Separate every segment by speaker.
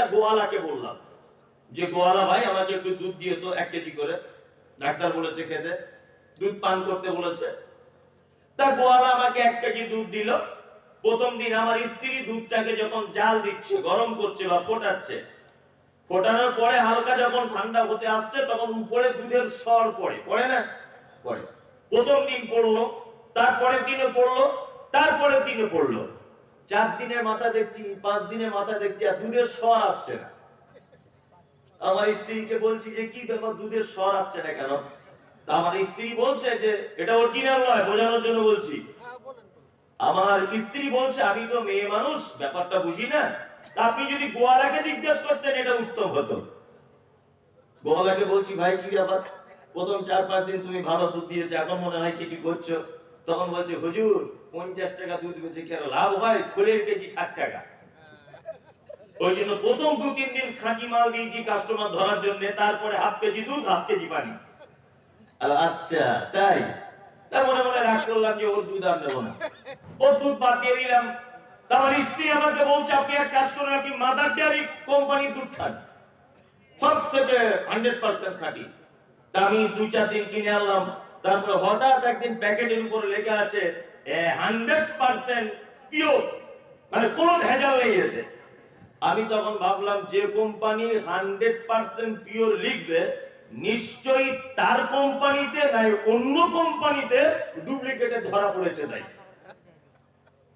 Speaker 1: একটা গোয়ালাকে বললাম যে, গোয়ালা ভাই, আমাকে একটু দুধ দিয়ে তো, এক কেজি করে। ডাক্তার বলেছে খেতে। দুধ পান করতে বলেছে। তা গোয়ালা আমাকে এক কেজি দুধ দিল। প্রথম দিন আমার স্ত্রী দুধটাকে যখন জাল দিচ্ছে, গরম করছে বা ফোটাচ্ছে, ফোটানোর পরে হালকা যখন ঠান্ডা হতে আসছে, তখন উপরে দুধের স্বর পড়ে। পড়ে না? পড়ে। প্রথম দিন পড়ল, তারপরের দিনে পড়ল, তারপরের দিনে পড়ল। চার দিনের মাথা দেখছি, পাঁচ দিনের মাথা দেখছি আর দুধের স্বর আসছে না। আমার স্ত্রীকে বলছি যে, কি ব্যাপার, দুধের স্বর আসছে না কেন? আমার স্ত্রী বলছে যে, এটা অরিজিনাল নয়, বোঝানোর জন্য বলছি। আমার স্ত্রী বলছে, আমি তো মেয়ে মানুষ, ব্যাপারটা বুঝি না। আপনি যদি গোয়ালাকে জিজ্ঞেস করতেন, এটা উত্তম হতো। গোয়ালাকে বলছি, ভাই, কি ব্যাপার? প্রথম চার পাঁচ দিন তুমি ভালো দুধ দিয়েছ, এখন মনে হয় কিছু করছ? তখন বলছে, হুজুর পঞ্চাশ টাকা দুধ বেচে কেন লাভ হয়? খোলের কেজি ষাট টাকা। ওই জন্য প্রথম দু, তিন দিন খাঁটি মাল দিয়েছি কাস্টমার ধরার জন্য, তারপরে হাফ কেজি দুধ, হাফ কেজি পানি। আচ্ছা তাই? তার মনে মনে রাগ করলাম যে ওর দুধ আর না। ওর দুধ বাদ দিয়ে দিলাম। তারপর স্ত্রী আমাকে বলছে, আপনি এক কাজ করুন, আপনি মাদার ডেয়ারি কোম্পানির দুধ খান। সব থেকে হান্ড্রেড পার্সেন্ট খাঁটি। তা আমি দু, চার দিন কিনে আনলাম। তারপরে হঠাৎ একদিন প্যাকেটের উপর লেখা আছে হান্ড্রেড পার্সেন্ট মানে নেই আমি তখন ভাবলাম যে কোম্পানি হান্ড্রেড পার্সেন্ট পিওর লিখবে, নিশ্চয়ই তার কোম্পানিতে নাই, অন্য কোম্পানিতে ডুপ্লিকেটে ধরা পড়েছে তাই।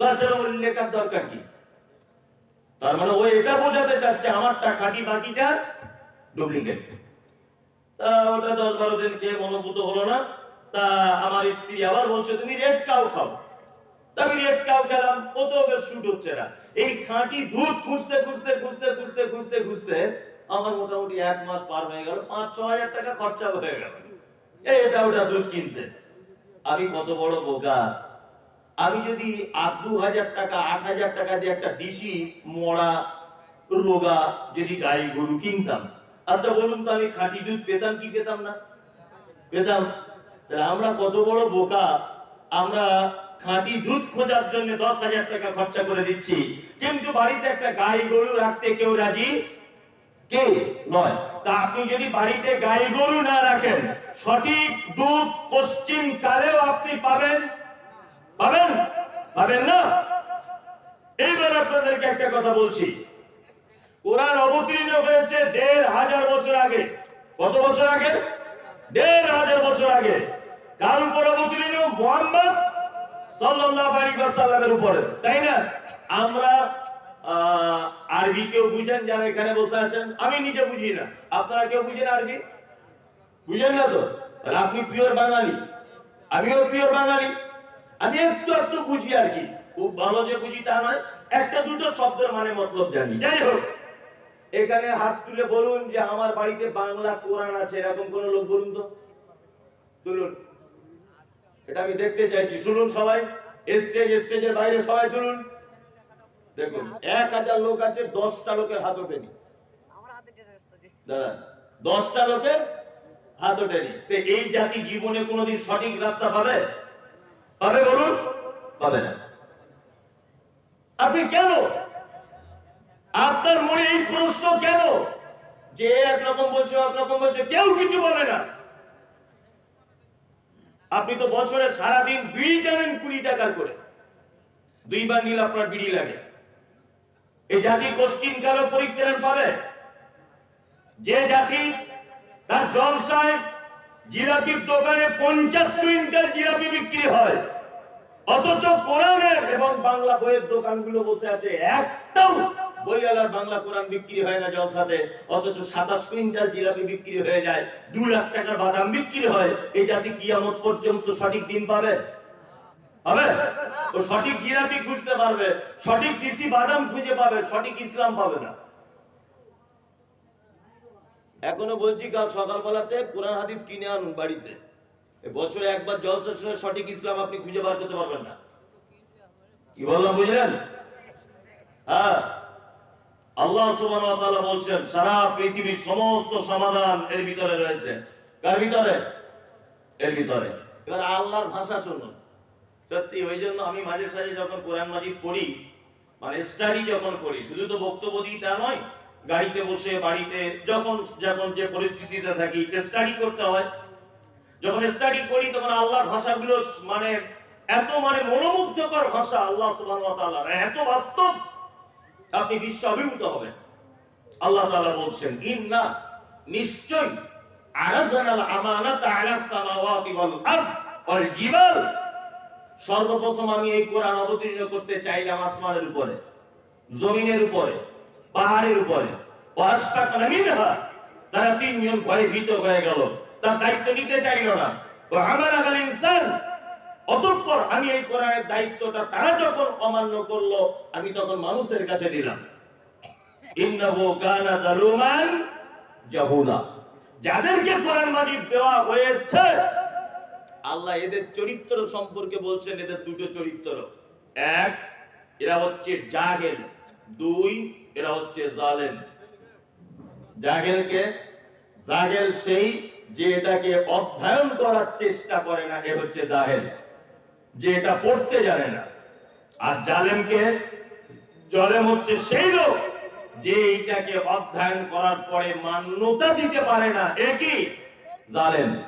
Speaker 1: তাছাড়া ওর লেখার দরকার কি? তার মানে ও এটা বোঝাতে চাচ্ছে আমারটা খাঁটি বাকিটা ডুপ্লিকেট তা ওটা দশ বারো দিন খেয়ে মনোভূত হলো না। তা আমার স্ত্রী আবার বলছে, তুমি রেড কাউ খাও। আমি রেড কাউ খেলাম কত বেশ শুট হচ্ছে না। এই খাঁটি দুধ খুঁজতে খুঁজতে খুঁজতে খুঁজতে খুঁজতে খুঁজতে আমার মোটামুটি এক মাস পার হয়ে গেল, পাঁচ, ছ হাজার টাকা খরচা হয়ে গেল। এটা, ওটা দুধ কিনতে। আমি কত বড় বোকা। আমি যদি আট, দু হাজার টাকা, আট হাজার টাকা দিয়ে একটা দিশি, মরা, রোগা যদি গাই গরু কিনতাম। আচ্ছা বলুন তো আমি খাঁটি দুধ পেতাম কি পেতাম না? পেতাম। আমরা কত বড় বোকা? আমরা খাঁটি দুধ খোঁজার জন্য দশ হাজার টাকা খরচা করে দিচ্ছি। কিন্তু বাড়িতে একটা গাই গরু রাখতে কেউ রাজি? কেউ নয়। তা আপনি যদি বাড়িতে গাই গরু না রাখেন, সঠিক দুধ পশ্চিম কালেও আপনি পাবেন? পাবেন? পাবেন না? এইবার আপনাদেরকে একটা কথা বলছি। কোরআন অবতীর্ণ হয়েছে দেড় হাজার বছর আগে। কত বছর আগে? দেড় হাজার বছর আগে। কার উপর অবতীর্ণ মোহাম্মদ সাল্লাল্লাহু আলাইহি ওয়াসাল্লামের উপরে, তাই না? আমরা আরবি কেউ বুঝেন যারা এখানে বসে আছেন? আমি নিজে বুঝি না। আপনারা কেউ বুঝেন আরবি? বুঝেন না তো? তাহলে আপনি পিওর বাঙালি। আমিও পিওর বাঙালি। আমি একটু একটু বুঝি আর কি। খুব ভালো যে বুঝি তা নয়। একটা দুটো শব্দের মানে মতলব জানি। যাই হোক, এখানে হাত তুলে বলুন যে আমার বাড়িতে বাংলা কোরআন আছে, এরকম কোন লোক বলুন তো। তুলুন। এটা আমি দেখতে চাইছি। শুনুন সবাই স্টেজ স্টেজের বাইরে সবাই তুলুন। দেখুন, এক হাজার লোক আছে, দশটা লোকের হাত ওঠেনি। দশটা লোকের হাত ওঠেনি। এই জাতি জীবনে কোনোদিন সঠিক রাস্তা পাবে? পাবে বলুন? পাবে না। আপনি কেন? আপনার মনে এই প্রশ্ন কেন? যে একরকম বলছে একরকম বলছে, কেউ কিছু বলে না। আপনি তো বছরে সারাদিন বিড়ি টানেন কুড়ি টাকার করে। দুইবার নিলে আপনার বিড়ি লাগে। এই জাতি কোশ্চিন কালো পরিত্রাণ পাবে। যে জাতি তার জলসায় জিলাপির দোকানে পঞ্চাশ কুইন্টাল জিলাপি বিক্রি হয়, অথচ কোরআনের এবং বাংলা বইয়ের দোকানগুলো বসে আছে একটাও। বইওয়ালার বাংলা কোরআন বিক্রি হয় না জলসাতে, অথচ সাতাশ কুইন্টাল জিলাপি বিক্রি হয়ে যায়, দু লাখ টাকার বাদাম বিক্রি হয় এই জাতি কিয়ামত পর্যন্ত সঠিক দিন পাবে? পাবে? ও সঠিক জিলাপি খুঁজতে পারবে, সঠিক বাদাম খুঁজে পাবে, সঠিক ইসলাম পাবে না। এখনও বলছি, কাল সকালবেলাতে কোরআন হাদিস কিনে আনুন বাড়িতে। বছরে একবার জলসার সময় সঠিক ইসলাম আপনি খুঁজে বার করতে পারবেন না। কি বললাম, বুঝলেন? হ্যাঁ। আল্লাহ বলছেন, সারা পৃথিবীর সমস্ত সমাধান এর ভিতরে রয়েছে। কার ভিতরে? এর ভিতরে। এবার আল্লাহর ভাষা শুনুন। সত্যি ওই জন্য আমি মাঝে সাঝে যখন কোরআন মাজিদ পড়ি মানে স্টাডি যখন করি, শুধু তো বক্তব্য দিই তা নয়, গাড়িতে বসে, বাড়িতে, যখন যখন যে পরিস্থিতিতে থাকি স্টাডি করতে হয়। যখন স্টাডি করি, তখন আল্লাহর ভাষাগুলো মানে এত মানে মনোমুগ্ধকর ভাষা আল্লাহ তাআলার। এত বাস্তব। আপনি বিশ্ব অভিভূত হবেন। আল্লাহ তাআলা বলছেন, ইন্না নিশ্চয় আরাজানাল সর্বপ্রথম আমি এই কোরআন অবতীর্ণ করতে চাইলাম আসমানের উপরে, জমিনের উপরে, পাহাড়ের উপরে। তারা তিনজন ভয়ে ভীত হয়ে গেল। তার দায়িত্ব নিতে চাইল না। আমার আগাল ইনসান অতঃপর আমি এই কোরআনের দায়িত্বটা তারা যখন অমান্য করল, আমি তখন মানুষের কাছে দিলাম। দেওয়া হয়েছে, আল্লাহ এদের চরিত্র সম্পর্কে বলছেন, এদের দুটো চরিত্র। এক, এরা হচ্ছে দুই, এরা হচ্ছে সেই যে এটাকে অধ্যয়ন করার চেষ্টা করে না, এ হচ্ছে জাহেল। যে এটা পড়তে জানে না। আর জালেমকে, জলেম হচ্ছে সেই লোক যে এইটাকে অধ্যয়ন করার পরে মান্যতা দিতে পারে না। একই জালেম।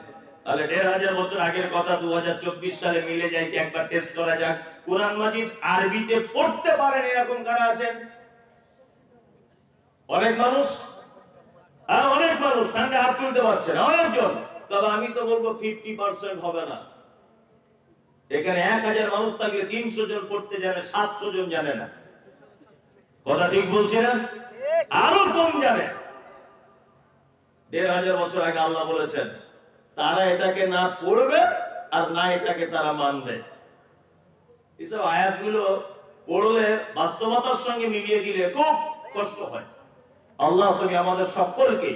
Speaker 1: তাহলে দেড় হাজার বছর আগের কথা দুহাজার চব্বিশ সালে মিলে যায় একবার টেস্ট করা যাক। কোরআন মাজিদ আরবিতে পড়তে পারেন এরকম কারা আছেন? অনেক মানুষ? আর অনেক মানুষ। ঠান্ডা হাত তুলতে পারছে না। অনেকজন। তবে আমি তো বলব ফিফটি পার্সেন্ট হবে না। এখানে এক হাজার মানুষ থাকলে তিনশো জন পড়তে জানে, সাতশো জন জানে না। কথা ঠিক বলছি না? আরও কম জানে। দেড় হাজার বছর আগে আল্লাহ বলেছেন, তারা এটাকে না পড়বে আর না এটাকে তারা মানবে। এসব আয়াতগুলো পড়লে বাস্তবতার সঙ্গে মিলিয়ে দিলে খুব কষ্ট হয়। আল্লাহ তুমি আমাদের সকলকে,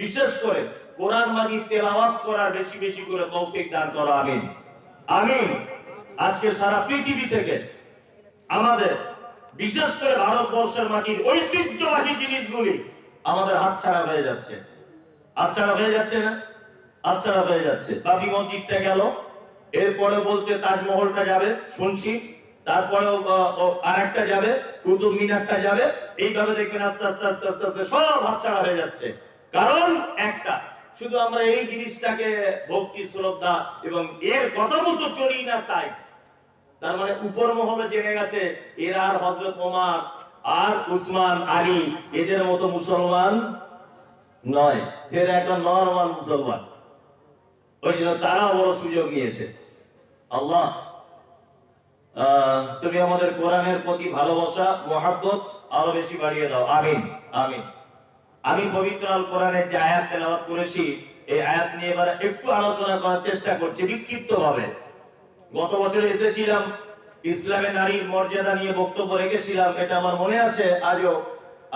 Speaker 1: বিশেষ করে কোরআন মাজিদ তেলাওয়াত করার বেশি বেশি করে তৌফিক দান করো, আমিন। আমিন আজকে সারা পৃথিবী থেকে আমাদের, বিশেষ করে ভারতবর্ষের মাটির ঐতিহ্যবাহী জিনিসগুলি আমাদের হাতছাড়া হয়ে যাচ্ছে। হাতছাড়া হয়ে যাচ্ছে না? হাতছাড়া হয়ে যাচ্ছে। বাবি মসজিদটা গেল, এরপরে বলছে তাজমহলটা যাবে, শুনছি। তারপরে আর একটা যাবে, কুতুব মিনারটা যাবে। এইভাবে দেখবেন আস্তে আস্তে আস্তে আস্তে সব হাতছাড়া হয়ে যাচ্ছে। কারণ একটা শুধু আমরা এই জিনিসটাকে ভক্তি, শ্রদ্ধা এবং এর কথা মতো চলি না তাই। তার মানে উপর মহলে জেনে গেছে, এরা আর হজরত ওমার আর উসমান আলী এদের মতো মুসলমান নয়। এরা একটা নরমাল মুসলমান। ওই জন্য তারা বড় সুযোগ নিয়েছে। আল্লাহ তুমি আমাদের কোরআনের প্রতি ভালোবাসা, মহাব্বত আরও বেশি বাড়িয়ে দাও। আমিন আমিন। আমি পবিত্র আল কোরআনের যে আয়াত তেলাওয়াত করেছি, এই আয়াত নিয়ে এবার একটু আলোচনা করার চেষ্টা করছি বিক্ষিপ্ত ভাবে গত বছরে এসেছিলাম, ইসলামে নারীর মর্যাদা নিয়ে বক্তব্য রেখেছিলাম, এটা আমার মনে আছে আজও।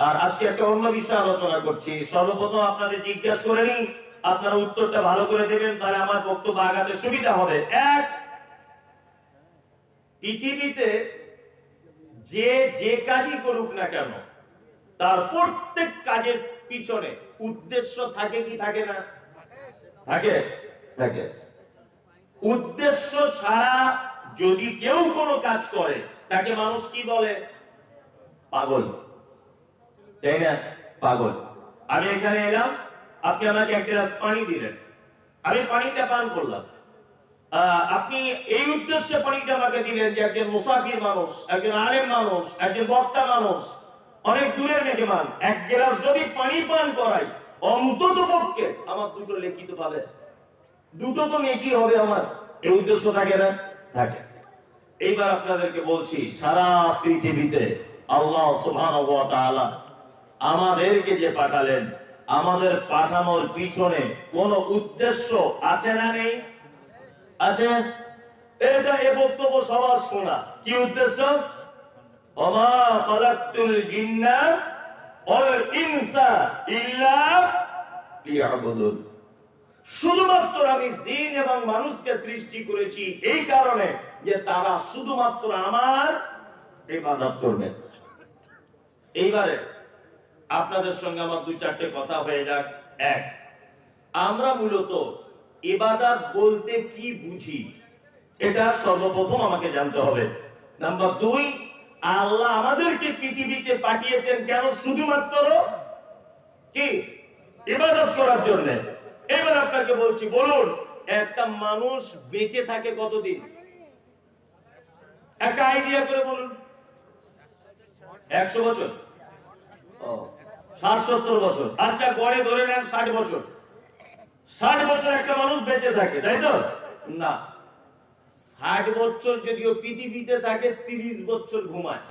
Speaker 1: আর আজকে একটা অন্য বিষয় আলোচনা করছি। সর্বপ্রথম আপনাদের জিজ্ঞাসা করে নিই, আপনারা উত্তরটা ভালো করে দেবেন, তাহলে আমার বক্তব্য আগাতে সুবিধা হবে। এক, পৃথিবীতে যে যে কাজই করুক না কেন, তার প্রত্যেক কাজের পিছনে। উদ্দেশ্য থাকে কি থাকে না? থাকে থাকে। উদ্দেশ্য ছাড়া যদি কেউ কোনো কাজ করে তাকে মানুষ কি বলে? পাগল। তাই না? পাগল। আমি এখানে এলাম আপনি আমাকে এক গ্লাস পানি দিলেন। আমি পানিটা পান করলাম। আহ, আপনি এই উদ্দেশ্যে পানিটা আমাকে দিলেন যে একজন মুসাফির মানুষ একজন আলেম মানুষ একজন বক্তা মানুষ। অনেক দূরের মেহমান, এক গ্লাস যদি পানি পান করাই, অন্তত পক্ষে আমার দুটো লিখিত পাবে। দুটো তো নেকি হবে আমার এই উদ্দেশ্য থাকে না? থাকে। এইবার আপনাদেরকে বলছি, সারা পৃথিবীতে আল্লাহ আমাদেরকে যে পাঠালেন, আমাদের পাঠানোর পিছনে কোন উদ্দেশ্য আছে না নেই? আছে? এটা এ বক্তব্য সবার শোনা। কি উদ্দেশ্য? শুধুমাত্র আমি জিন এবং মানুষকে সৃষ্টি করেছি এই কারণে যে তারা শুধুমাত্র আমার ইবাদত করবে। এইবারে আপনাদের সঙ্গে আমার দুই চারটে কথা হয়ে যাক। এক, আমরা মূলত ইবাদত বলতে কি বুঝি? এটা সর্বপ্রথম আমাকে জানতে হবে। নাম্বার দুই আল্লাহ আমাদেরকে পৃথিবীতে পাঠিয়েছেন কেন? শুধুমাত্র কি? ইবাদত করার জন্য। এবার আপনাকে বলছি, বলুন, একটা মানুষ বেঁচে থাকে কতদিন? একটা আইডিয়া করে বলুন। একশো বছর? ষাট, সত্তর বছর। আচ্ছা গড়ে ধরে নেন ষাট বছর। ষাট বছর একটা মানুষ বেঁচে থাকে, তাই তো? না। ষাট বছর যদিও পৃথিবীতে থাকে, তিরিশ বছর ঘুমায়।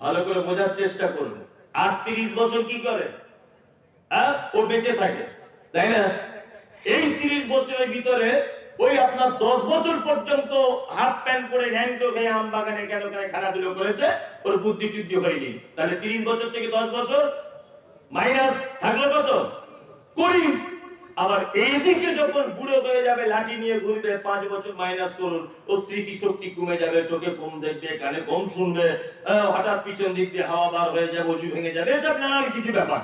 Speaker 1: ভালো করে বোঝার চেষ্টা করুন। আর তিরিশ বছর কি করে? হ্যাঁ? ও বেঁচে থাকে। তাই না? এই তিরিশ বছরের ভিতরে ওই আপনার দশ বছর পর্যন্ত হাফ প্যান্ট পরে ন্যাংটো খেয়ে আম বাগানে কেন কেন খেলাধুলো করেছে? ওর বুদ্ধি টুদ্ধি হয়নি। তাহলে তিরিশ বছর থেকে দশ বছর? মাইনাস থাকল কত? কুড়ি। আবার এইদিকে যখন বুড়ো হয়ে যাবে, লাঠি নিয়ে ঘুরবে, পাঁচ বছর মাইনাস করুন, ও স্মৃতি শক্তি কমে যাবে, চোখে কম দেখবে, কানে কম শুনবে হঠাৎ পিছন দিক দিয়ে হাওয়া বার হয়ে যাবে, অজু ভেঙে যাবে, এসব নানান কিছু ব্যাপার।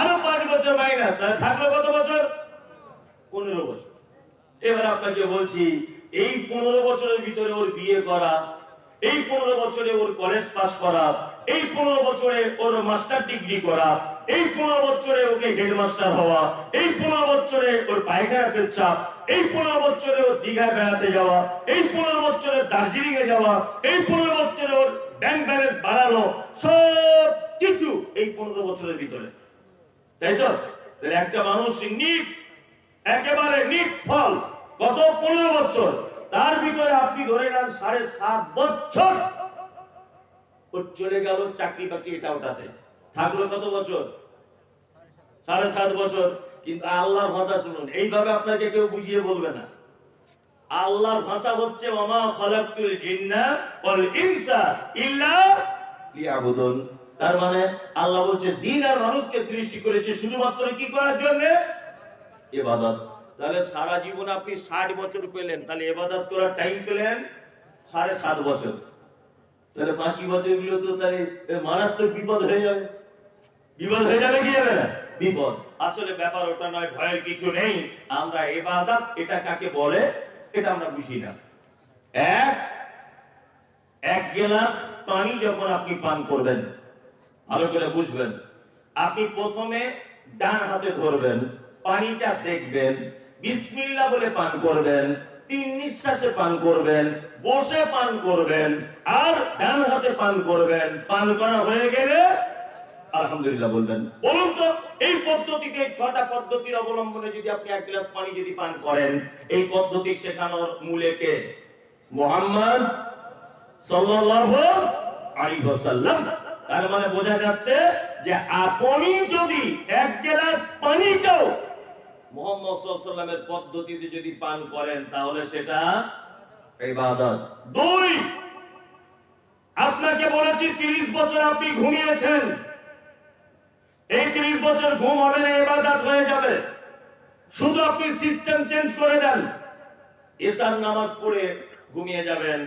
Speaker 1: আরও পাঁচ বছর মাইনাস তাহলে থাকল কত বছর? পনেরো বছর। এবার আপনাকে বলছি, এই পনেরো বছরের ভিতরে ওর বিয়ে করা, এই পনেরো বছরে ওর কলেজ পাস করা, এই পনেরো বছরে ওর মাস্টার ডিগ্রি করা এই পনেরো বছরে ওকে হেডমাস্টার হওয়া, এই পনেরো বছরে ওর পায়খানা পেচ্ছাপ, এই পনেরো বছরে ওর দীঘায় বেড়াতে যাওয়া, এই পনেরো বছরে দার্জিলিং এ যাওয়া, এই পনেরো বছরে ওর ব্যাংক ব্যালেন্স বাড়ানো, সব কিছু এই পনেরো বছরের ভিতরে। তাই তো? তাহলে একটা মানুষ নিট একেবারে নিট ফল কত পনেরো বছর, তার ভিতরে আপনি ধরে নেন সাড়ে সাত বছর চলে গেল চাকরি বাকরি এটা ওটাতে। থাকল কত বছর? সাড়ে সাত বছর, কিন্তু আল্লাহর ভাষা শুনুন, এইভাবে আপনাকে কেউ বুঝিয়ে বলবে না। আল্লাহর ভাষা হচ্ছে মামা খলাকতুল ইনসা ইল্লা তার মানে আল্লাহ বলছে, জিন আর মানুষকে সৃষ্টি করেছে শুধুমাত্র কি করার জন্য? ইবাদত তাহলে সারা জীবন আপনি ষাট বছর পেলেন, তাহলে ইবাদত করার টাইম পেলেন সাড়ে সাত বছর। তাহলে বাকি বছরগুলো তো তাহলে মারাত্মক বিপদ হয়ে যাবে। বিপদ হয়ে যাবে কি যাবে না বিপদ। আসলে ব্যাপার ওটা নয়, ভয়ের কিছু নেই। আমরা এবাদত এটা কাকে বলে? এটা আমরা বুঝি না। এক এক গ্লাস পানি যখন আপনি পান করবেন, ভালো করে বুঝবেন। আপনি প্রথমে ডান হাতে ধরবেন, পানিটা দেখবেন, বিসমিল্লাহ বলে পান করবেন, তিন নিঃশ্বাসে পান করবেন, বসে পান করবেন, আর ডান হাতে পান করবেন। পান করা হয়ে গেলে আলহামদুলিল্লাহ, বলবেন। বলুন তো, এই পদ্ধতিতে এই ছটা পদ্ধতির অবলম্বনে যদি আপনি এক গ্লাস পানি যদি পান করেন, এই পদ্ধতি শেখানোর মূলে কে? মোহাম্মদ সাল্লাল্লাহু আলাইহি ওয়াসাল্লাম। তার মানে বোঝা যাচ্ছে যে আপনি যদি এক গ্লাস পানিটাও মোহাম্মদ ওয়াসাল্লামের পদ্ধতিতে যদি পান করেন, তাহলে সেটা ইবাদত। দুই, আপনাকে বলেছি 30 বছর আপনি ঘুমিয়েছেন। এই 30 বছর ঘুম হবে না ইবাদত হয়ে যাবে। শুধু আপনি সিস্টেম চেঞ্জ করে দেন। এশার নামাজ পড়ে ঘুমিয়ে যাবেন।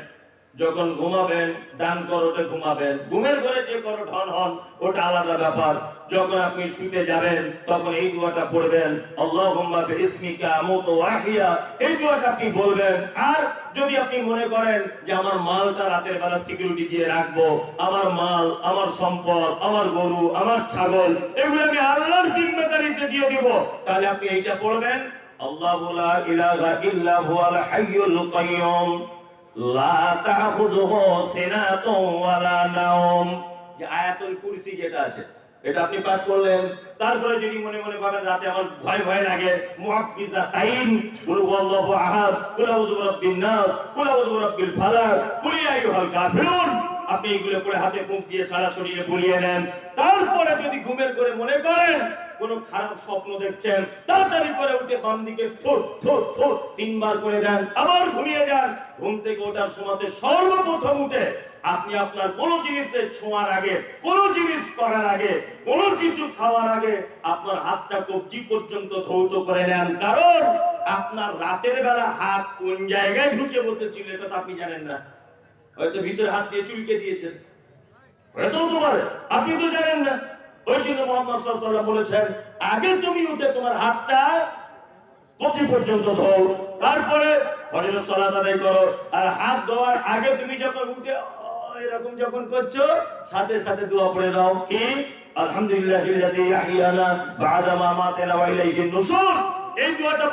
Speaker 1: যখন ঘুমাবেন, ডান করোটে ঘুমাবেন। ঘুমের ঘরে যে করো ঠন হন, ওটা আলাদা ব্যাপার। যখন আপনি শুতে যাবেন, তখন এই দোয়াটা পড়বেন, আল্লাহুম্মা বিইসমিকা আমুতু ওয়াহিয়া এই দোয়াটা আপনি বলবেন। আর যদি আপনি মনে করেন যে আমার মালটা রাতের বেলা সিকিউরিটি দিয়ে রাখব, আমার মাল, আমার সম্পদ, আমার গরু, আমার ছাগল, এগুলো আমি আল্লাহর জিম্মেদারিতে দিয়ে দিব, তাহলে আপনি এইটা পড়বেন, আল্লাহু লা ইলাহা ইল্লা হুয়াল হাইয়ুল কাইয়্যুম লা তাখুযুহু সিনাতুন ওয়ালা নাওম। যে আয়াতুল কুরসি যেটা আছে এটা আপনি পাঠ করলেন। তারপরে যদি মনে মনে ভাবেন রাতে আমার ভয় ভয় লাগে। তাইন হুয়াল্লাহু আহাদ আউযু বিরাব্বিন নাস আউযু বিরাব্বিল ফালাক ইয়া আইয়ুহাল কাফিরুন। আপনি এগুলো করে হাতে দিয়ে সারা শরীরে নেন। তারপরে যদি ঘুমের করে মনে করেন, কোন খারাপ স্বপ্ন দেখছেন, তাড়াতাড়ি করে উঠে বাম দিকে থোর থোর থোর তিনবার করে দেন। আবার ঘুমিয়ে যান। ঘুম থেকে ওঠার সময়তে সর্বপ্রথম উঠে আপনি আপনার কোন জিনিসের ছোঁয়ার আগে, কোন জিনিস করার আগে, কোন কিছু খাওয়ার আগে আপনার হাতটা কবজি পর্যন্ত ধৌত করে নেন। কারণ আপনার রাতের বেলা হাত কোন জায়গায় ঢুকে বসেছিল এটা তো আপনি জানেন না। হয়তো ভিতরে হাত দিয়ে চুলকে দিয়েছেন। হয়তো আপনি তো জানেন না। ওই জন্য মোহাম্মদ বলেছেন, আগে তুমি উঠে তোমার হাতটা কতি পর্যন্ত ধো তারপরে ফজরের সালাত আদায় করো। আর হাত ধোয়ার আগে তুমি যখন উঠে এরকম যখন করছ, সাথে সাথে দোয়া পড়ে দাও কি? নুশুর এই দোয়াটা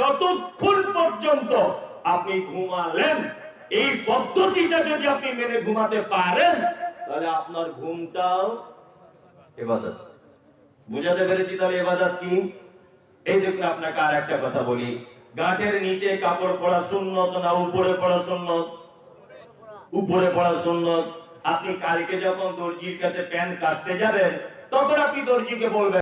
Speaker 1: যতক্ষণ পর্যন্ত আপনি ঘুমালেন। এই পদ্ধতিটা যদি আপনি মেনে ঘুমাতে পারেন, তাহলে আপনার ঘুমটাও ইবাদত বুঝাতে পেরেছি তাহলে ইবাদত কি? এই দেখুন, আপনাকে আর একটা কথা বলি। গাঁটের নিচে কাপড় পরা সুন্নত না উপরে পড়া সুন্নত? উপরে পড়া সুন্নত। আপনি কালকে যখন দর্জির কাছে প্যান্ট কাটতে যাবেন, তখন আপনি দর্জিকে বলবেন